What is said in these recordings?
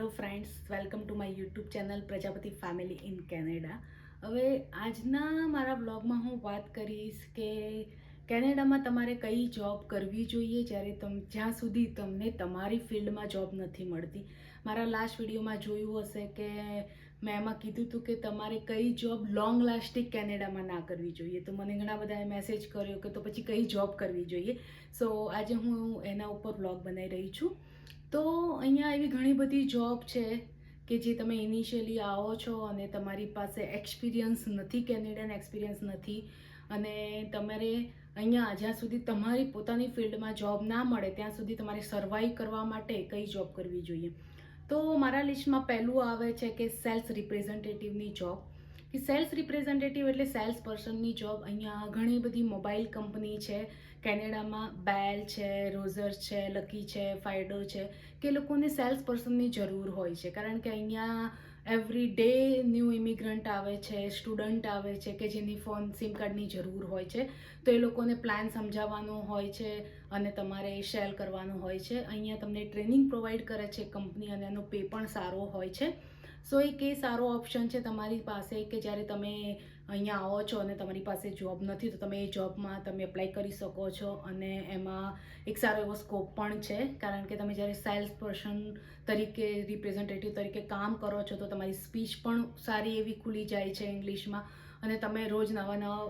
Hello friends welcome to my YouTube channel Prajapati family in Canada હવે આજના મારા બ્લોગમાં હું વાત કરીશ કે કેનેડામાં તમારે કઈ જોબ કરવી જોઈએ જ્યારે તમ, જ્યાં સુધી તમને તમારી ફિલ્ડમાં જોબ નથી મળતી. મારા લાસ્ટ વિડીયોમાં જોયું હશે કે મેં એમાં કીધું હતું કે તમારે કઈ જોબ લોંગ લાસ્ટિંગ કેનેડામાં ના કરવી જોઈએ. તો મને ઘણા બધાએ મેસેજ કર્યો કે તો પછી કઈ જોબ કરવી જોઈએ. સો આજે હું એના ઉપર બ્લોગ બનાવી રહી છું. તો અહીંયા એવી ઘણી બધી જોબ છે કે જે તમે ઇનિશિયલી આવો છો અને તમારી પાસે એક્સપિરિયન્સ નથી કેનેડિયન એક્સપિરિયન્સ નથી અને તમારે અહીંયા જ્યાં સુધી તમારી પોતાની ફિલ્ડમાં જોબ ના મળે, ત્યાં સુધી તમારે સર્વાઈવ કરવા માટે કઈ જોબ કરવી જોઈએ. તો મારા લિસ્ટમાં પહેલું આવે છે કે સેલ્સ રિપ્રેઝેન્ટેટિવની જોબ કે સેલ્સ રિપ્રેઝેન્ટેટિવ એટલે સેલ્સ પર્સનની જોબ. અહીંયા ઘણી બધી મોબાઈલ કંપની છે. કેનેડામાં બેલ છે, રોઝર છે, લકી છે, ફાયડો છે, કે લોકોને સેલ્સ પર્સનની જરૂર હોય છે. કારણ કે અહીંયા એવરી ડે ન્યૂ ઇમિગ્રન્ટ આવે છે સ્ટુડન્ટ આવે છે, કે જેની ફોન સિમ કાર્ડની જરૂર હોય છે. તો એ લોકોને પ્લાન સમજાવવાનું હોય છે અને તમારે શેર કરવાનું હોય છે. અહીંયા તમને ટ્રેનિંગ પ્રોવાઈડ કરે છે કંપની અને એનો પે પણ સારો હોય છે. સો એક એ સારો ઓપ્શન છે તમારી પાસે કે જ્યારે તમે અહીંયા આવો છો અને તમારી પાસે જોબ નથી, તો તમે એ જોબમાં તમે એપ્લાય કરી શકો છો અને એમાં એક સારો એવો સ્કોપ પણ છે. કારણ કે તમે જ્યારે સેલ્સ પર્સન તરીકે રિપ્રેઝેન્ટેટિવ તરીકે કામ કરો છો, તો તમારી સ્પીચ પણ સારી એવી ખુલી જાય છે ઇંગ્લિશમાં અને તમે રોજ નવા નવા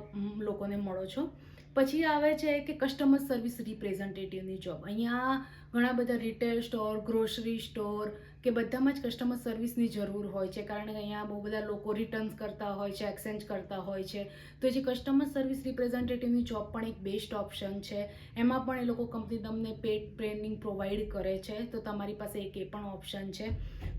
લોકોને મળો છો. પછી આવે છે કે કસ્ટમર સર્વિસ રિપ્રેઝેન્ટેટિવની જોબ અહીંયા ઘણા બધા રિટેલ સ્ટોર ગ્રોસરી સ્ટોર કે બધામાં જ કસ્ટમર સર્વિસની જરૂર હોય છે. કારણ કે અહીંયા બહુ બધા લોકો રિટર્ન્સ કરતા હોય છે એક્સચેન્જ કરતા હોય છે. તો જે કસ્ટમર સર્વિસ રિપ્રેઝેન્ટેટિવની જોબ પણ એક બેસ્ટ ઓપ્શન છે. એમાં પણ એ લોકો કંપની તમને પેડ ટ્રેનિંગ પ્રોવાઈડ કરે છે. તો તમારી પાસે એક એ પણ ઓપ્શન છે.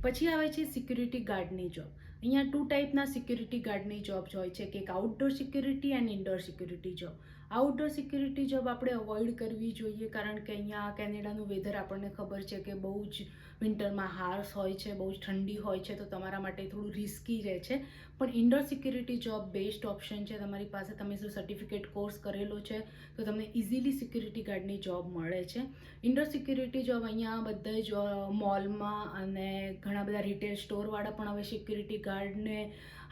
પછી આવે છે સિક્યુરિટી ગાર્ડની જોબ અહીંયા ટુ ટાઈપના સિક્યુરિટી ગાર્ડની જોબ હોય છે. કે એક outdoor security and indoor security job outdoor security job આપણે અવોઇડ કરવી જોઈએ, કારણ કે અહીંયા કેનેડાનું વેધર આપણને ખબર છે કે બહુ જ વિન્ટરમાં હાર્સ હોય છે, બહુ જ ઠંડી હોય છે, તો તમારા માટે થોડું રિસ્કી રહે છે. પણ indoor security job best option છે. તમારી પાસે તમે શું સર્ટિફિકેટ કોર્સ કરેલો છે, તો તમને ઇઝીલી સિક્યુરિટી ગાર્ડની જોબ મળે છે. ઇન્ડોર સિક્યુરિટી જોબ અહીંયા બધા જ મોલમાં અને ઘણા બધા રિટેલ સ્ટોરવાળા પણ હવે સિક્યુરિટી ગાર્ડને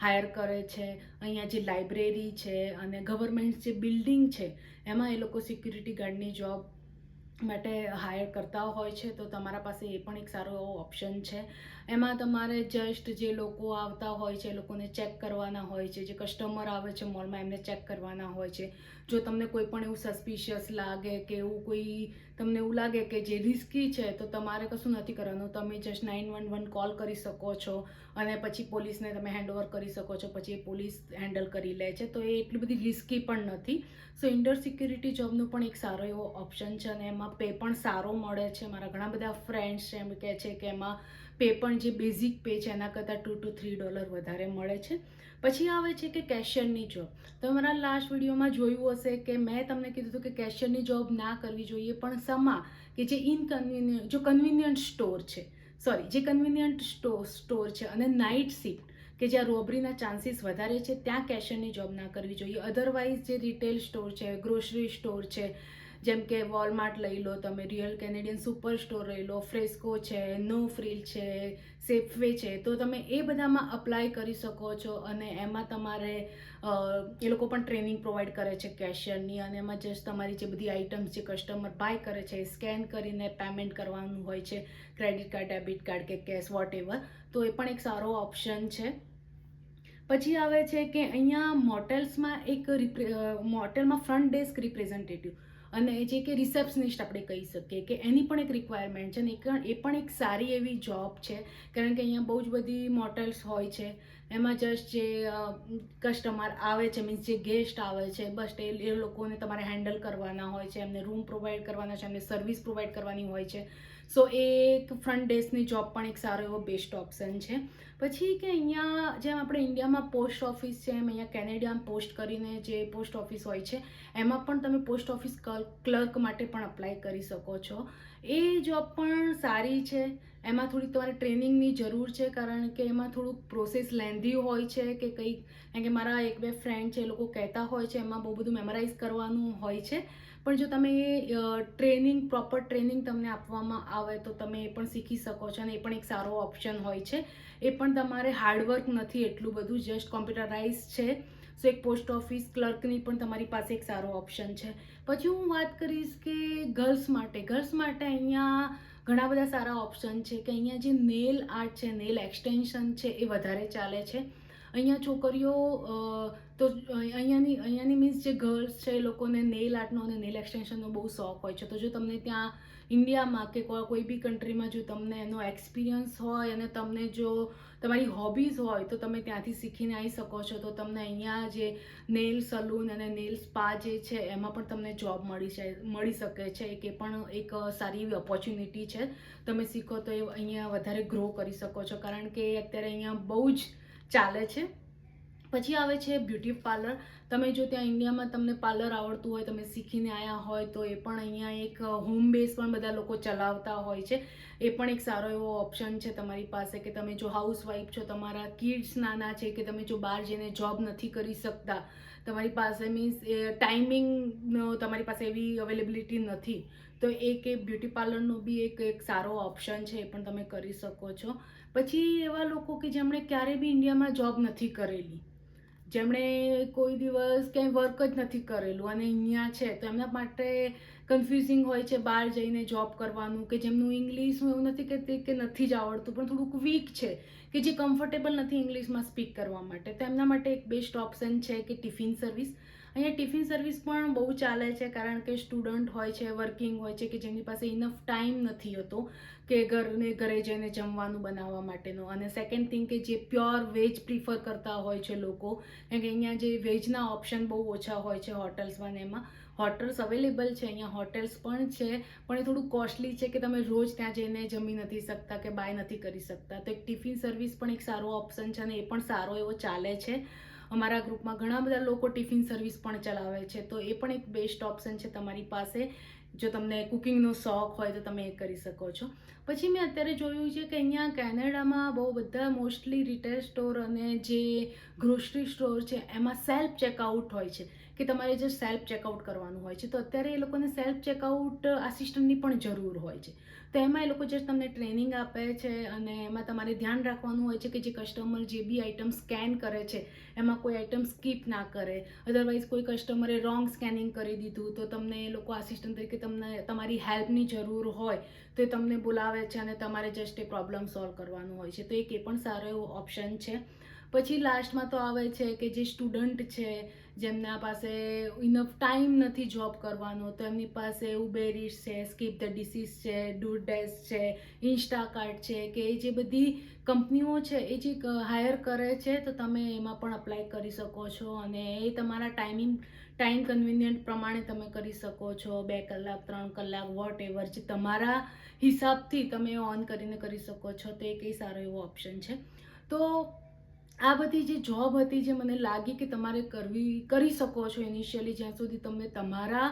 હાયર કરે છે, અહીંયા જે લાઇબ્રેરી છે અને ગવર્મેન્ટ જે બિલ્ડિંગ છે, એમાં એ લોકો સિક્યુરિટી ગાર્ડની જોબ માટે હાયર કરતા હોય છે. તો તમારા પાસે એ પણ એક સારો એવો ઓપ્શન છે. એમાં તમારે જસ્ટ જે લોકો આવતા હોય છે, એ લોકોને ચેક કરવાના હોય છે. જે કસ્ટમર આવે છે મોલમાં એમને ચેક કરવાના હોય છે. જો તમને કોઈ પણ એવું સસ્પિશિયસ લાગે કે એવું કોઈ તમને એવું લાગે કે જે રિસ્કી છે તો તમારે કશું નથી કરવાનું. તમે just nine one one call કરી શકો છો અને પછી પોલીસને તમે હેન્ડઓવર કરી શકો છો. પછી એ પોલીસ હેન્ડલ કરી લે છે. તો એ એટલી બધી રિસ્કી પણ નથી. સો ઇન્ડોર સિક્યુરિટી જોબનું પણ એક સારો એવો ઓપ્શન છે અને એમાં પે પણ સારો મળે છે. મારા ઘણા બધા ફ્રેન્ડ્સ એમ કહે છે કે એમાં પે પણ જે બેઝિક પે છે, એના કરતાં ટુ ટુ થ્રી ડોલર વધારે મળે છે. પછી આવે છે કે કેશિયરની જોબ તમારા મારા લાસ્ટ વિડીયોમાં જોયું હશે કે મેં તમને કીધું હતું કે કેશિયરની જોબ ના કરવી જોઈએ, પણ સમા કે જે ઇનકન્વિનિયન્ટ જો કન્વિનિયન્ટ સ્ટોર છે સોરી જે કન્વિનિયન્ટ સ્ટોર સ્ટોર છે અને નાઇટ શિફ્ટ કે જ્યાં રોબરીના ચાન્સીસ વધારે છે, ત્યાં કેશિયરની જોબ ના કરવી જોઈએ. અધરવાઇઝ જે રિટેલ સ્ટોર છે ગ્રોસરી સ્ટોર છે જેમ કે વોલમાર્ટ લઈ લો, તમે રિયલ કેનેડિયન સુપર સ્ટોર લઈ લો ફ્રેસ્કો છે નો ફ્રીલ છે સેફવે છે, તો તમે એ બધામાં અપ્લાય કરી શકો છો અને એમાં તમારે એ લોકો પણ ટ્રેનિંગ પ્રોવાઈડ કરે છે કેશિયરની અને એમાં જસ્ટ તમારી જે બધી આઇટમ્સ જે કસ્ટમર બાય કરે છે સ્કેન કરીને પેમેન્ટ કરવાનું હોય છે ક્રેડિટ કાર્ડ ડેબિટ કાર્ડ કે કેશ વોટ એવર તો એ પણ એક સારો ઓપ્શન છે. પછી આવે છે કે અહીંયા મોટેલ્સમાં એક મોટેલમાં ફ્રન્ટ ડેસ્ક રિપ્રેઝેન્ટેટિવ અને જે કે રિસેપ્શનિસ્ટ આપણે કહી શકીએ કે એની પણ એક રિક્વાયરમેન્ટ છે ને એ પણ એક સારી એવી જોબ છે. કારણ કે અહીંયા બહુ જ બધી મોટલ્સ હોય છે. એમાં જસ્ટ જે કસ્ટમર આવે છે મીન્સ જે ગેસ્ટ આવે છે, બસ એ એ લોકોને તમારે હેન્ડલ કરવાના હોય છે, એમને રૂમ પ્રોવાઈડ કરવાના છે, એમને સર્વિસ પ્રોવાઈડ કરવાની હોય છે. સો એ એક ફ્રન્ટ ડેસ્કની જોબ પણ એક સારો એવો બેસ્ટ ઓપ્શન છે. પછી કે અહીંયા જેમ આપણે ઇન્ડિયામાં પોસ્ટ ઓફિસ છે, એમ અહીંયા કેનેડિયામાં પોસ્ટ કરીને જે પોસ્ટ ઓફિસ હોય છે, એમાં પણ તમે પોસ્ટ ઓફિસ ક્લર્ક માટે પણ અપ્લાય કરી શકો છો. એ જોબ પણ સારી છે. એમાં થોડી તમારે ટ્રેનિંગની જરૂર છે, કારણ કે એમાં થોડુંક પ્રોસેસ લેન્ધી હોય છે, કે કંઈક, કારણ કે મારા એક બે ફ્રેન્ડ છે એ લોકો કહેતા હોય છે, એમાં બહુ બધું મેમરાઇઝ કરવાનું હોય છે. પણ જો તમે ટ્રેનિંગ, પ્રોપર ટ્રેનિંગ તમને આપવામાં આવે તો તમે એ પણ શીખી શકો છો અને એ પણ એક સારો ઓપ્શન હોય છે. એ પણ તમારે હાર્ડવર્ક નથી એટલું બધું, જસ્ટ કોમ્પ્યુટરાઇઝ છે. સો એક પોસ્ટ ઓફિસ ક્લર્કની પણ તમારી પાસે એક સારો ઓપ્શન છે. પછી હું વાત કરીશ કે ગર્લ્સ માટે. ગર્લ્સ માટે અહીંયા ઘણા બધા સારા ઓપ્શન છે કે અહીંયા જે નેલ આર્ટ છે, નેલ એક્સટેન્શન છે એ વધારે ચાલે છે. અહીંયા છોકરીઓ તો અહીંયાની અહીંયાની મીન્સ જે ગર્લ્સ છે એ લોકોને નેલ આર્ટનો અને નેલ એક્સટેન્શનનો બહુ શોખ હોય છે. તો જો તમને ત્યાં ઇન્ડિયામાં કે કોઈ બી કન્ટ્રીમાં જો તમને એનો એક્સપિરિયન્સ હોય અને તમને જો તમારી હોબીઝ હોય, તો તમે ત્યાંથી શીખીને આવી શકો છો. તો તમને અહીંયા જે નેલ સલૂન અને નેલ સ્પા જે છે, એમાં પણ તમને જોબ મળી છે મળી શકે છે. એક એ પણ એક સારી એવી ઓપોર્ચ્યુનિટી છે. તમે શીખો તો એ અહીંયા વધારે ગ્રો કરી શકો છો. કારણ કે અત્યારે અહીંયા બહુ જ ચાલે છે. પછી આવે છે બ્યુટી પાર્લર. તમે જો ત્યાં ઇન્ડિયામાં તમને પાર્લર આવડતું હોય, તમે શીખીને આવ્યા હોય, તો એ પણ અહીંયા એક હોમ બેઝ પણ બધા લોકો ચલાવતા હોય છે. એ પણ એક સારો એવો ઓપ્શન છે તમારી પાસે કે તમે જો હાઉસવાઈફ છો, તમારા કિડ્સ નાના છે કે તમે જો બહાર જઈને જોબ નથી કરી શકતા, તમારી પાસે મીન્સ ટાઈમિંગનો તમારી પાસે એવી અવેલેબિલિટી નથી. તો એક એ બ્યુટી પાર્લરનો બી એક એક સારો ઓપ્શન છે, એ પણ તમે કરી શકો છો. પછી એવા લોકો કે જેમણે ક્યારેય બી ઇન્ડિયામાં જોબ નથી કરેલી. જેમણે કોઈ દિવસ ક્યાંય વર્ક જ નથી કરેલું અને અહીંયા છે, તો એમના માટે કન્ફ્યુઝિંગ હોય છે બહાર જઈને જોબ કરવાનું કે જેમનું ઇંગ્લિશ એવું નથી કહેતી કે નથી જ આવડતું, પણ થોડુંક વીક છે કે જે કમ્ફર્ટેબલ નથી ઇંગ્લિશમાં સ્પીક કરવા માટે. તો એમના માટે એક બેસ્ટ ઓપ્શન છે કે ટિફિન સર્વિસ અહીંયા ટિફિન સર્વિસ પણ બહુ ચાલે છે, કારણ કે સ્ટુડન્ટ હોય છે, વર્કિંગ હોય છે, કે જેમની પાસે ઇનફ ટાઈમ નથી હોતો કે ઘરને, ઘરે જઈને જમવાનું બનાવવા માટેનો. અને સેકન્ડ થિંગ કે જે પ્યોર વેજ પ્રિફર કરતા હોય છે લોકો, કારણ કે અહીંયા જે વેજના ઓપ્શન બહુ ઓછા હોય છે હોટલ્સમાં ને એમાં. હોટલ્સ અવેલેબલ છે, અહીંયા હોટેલ્સ પણ છે, પણ એ થોડું કોસ્ટલી છે કે તમે રોજ ત્યાં જઈને જમી નથી શકતા કે બાય નથી કરી શકતા. તો એક ટિફિન સર્વિસ પણ એક સારો ઓપ્શન છે અને એ પણ સારો એવો ચાલે છે. અમારા ગ્રુપમાં ઘણા બધા લોકો ટિફિન સર્વિસ પણ ચલાવે છે, તો એ પણ એક બેસ્ટ ઓપ્શન છે તમારી પાસે. જો તમને કુકિંગનો શોખ હોય તો તમે એ કરી શકો છો. પછી મેં અત્યારે જોયું છે કે અહીંયા કેનેડામાં બહુ બધા મોસ્ટલી રિટેલ સ્ટોર અને જે ગ્રોસરી સ્ટોર છે, એમાં સેલ્ફ ચેકઆઉટ હોય છે. કે તમારે જે સેલ્ફ ચેકઆઉટ કરવાનું હોય છે, તો અત્યારે એ લોકોને સેલ્ફ ચેકઆઉટ આસિસ્ટન્ટની પણ જરૂર હોય છે. તો એમાં એ લોકો જસ્ટ તમને ટ્રેનિંગ આપે છે અને એમાં તમારે ધ્યાન રાખવાનું હોય છે કે જે કસ્ટમર જે બી આઇટમ સ્કેન કરે છે, એમાં કોઈ આઇટમ સ્કીપ ના કરે. અધરવાઇઝ કોઈ કસ્ટમરે રોંગ સ્કેનિંગ કરી દીધું, તો તમને એ લોકો આસિસ્ટન્ટ તરીકે તમને તમારી હેલ્પની જરૂર હોય, તો એ તમને બોલાવે છે અને તમારે જસ્ટ એ પ્રોબ્લેમ સોલ્વ કરવાનું હોય છે. તો એક એ પણ સારો એવો ઓપ્શન છે. પછી લાસ્ટમાં તો આવે છે કે જે સ્ટુડન્ટ છે, જેમના પાસે ઇનફ ટાઈમ નથી જોબ કરવાનો, તો એમની પાસે ઉબેરીસ છે સ્કીપ ધ ડિસીઝ છે ડુ ડેસ છે ઇન્સ્ટાકાર્ટ છે, કે એ જે બધી કંપનીઓ છે, એ જે હાયર કરે છે, તો તમે એમાં પણ અપ્લાય કરી શકો છો અને એ તમારા ટાઈમિંગ ટાઈમ કન્વિનિયન્ટ પ્રમાણે તમે કરી શકો છો. બે કલાક, ત્રણ કલાક વોટ એવર જે તમારા હિસાબથી તમે ઓન કરીને કરી શકો છો, તો એ કંઈ સારો એવો ઓપ્શન છે. તો આ બધી જે જોબ હતી જે મને લાગી કે તમારે કરવી, કરી શકો છો ઇનિશિયલી જ્યાં સુધી તમને તમારા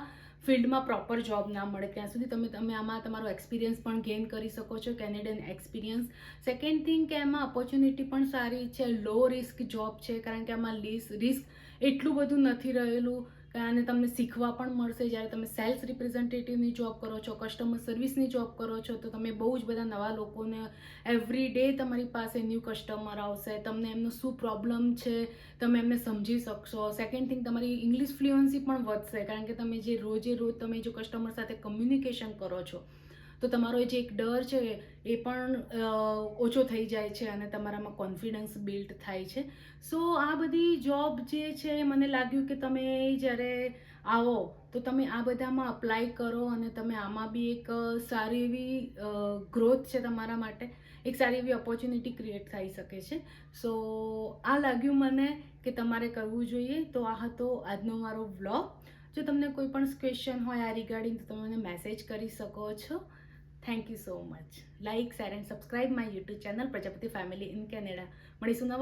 ફિલ્ડમાં પ્રોપર જોબ ના મળે, ત્યાં સુધી તમે તમે આમાં તમારો એક્સપિરિયન્સ પણ ગેઇન કરી શકો છો કેનેડિયન એક્સપિરિયન્સ સેકન્ડ થિંગ કે એમાં ઓપોર્ચ્યુનિટી પણ સારી છે લો રિસ્ક જોબ છે, કારણ કે આમાં લીસ રિસ્ક એટલું બધું નથી રહેલું. અને તમને શીખવા પણ મળશે. જ્યારે તમે સેલ્સ રિપ્રેઝેન્ટેટિવની જોબ કરો છો કસ્ટમર સર્વિસની જોબ કરો છો, તો તમે બહુ જ બધા નવા લોકોને એવરી ડે તમારી પાસે ન્યૂ કસ્ટમર આવશે. તમને એમનો શું પ્રોબ્લેમ છે, તમે એમને સમજી શકશો. સેકન્ડ થિંગ તમારી ઇંગ્લિશ ફ્લુઅન્સી પણ વધશે. કારણ કે તમે જે રોજે રોજ તમે જો કસ્ટમર સાથે કમ્યુનિકેશન કરો છો તો તમારો જે એક ડર છે, એ પણ ઓછો થઈ જાય છે અને તમારામાં કોન્ફિડન્સ બિલ્ડ થાય છે. સો આ બધી જોબ જે છે, મને લાગ્યું કે તમે જ્યારે આવો, તો તમે આ બધામાં અપ્લાય કરો અને તમે આમાં બી એક સારી એવી ગ્રોથ છે તમારા માટે, એક સારી એવી ઓપોર્ચ્યુનિટી ક્રિએટ થઈ શકે છે. સો આ લાગ્યું મને કે તમારે કરવું જોઈએ. તો આ હતો આજનો મારો વ્લોગ જો તમને કોઈ પણ ક્વેશ્ચન હોય આ રિગાર્ડિંગ તો તમે મને મેસેજ કરી શકો છો. Thank you so much like share and subscribe my YouTube channel Prajapati family in Canada મળીશું નવા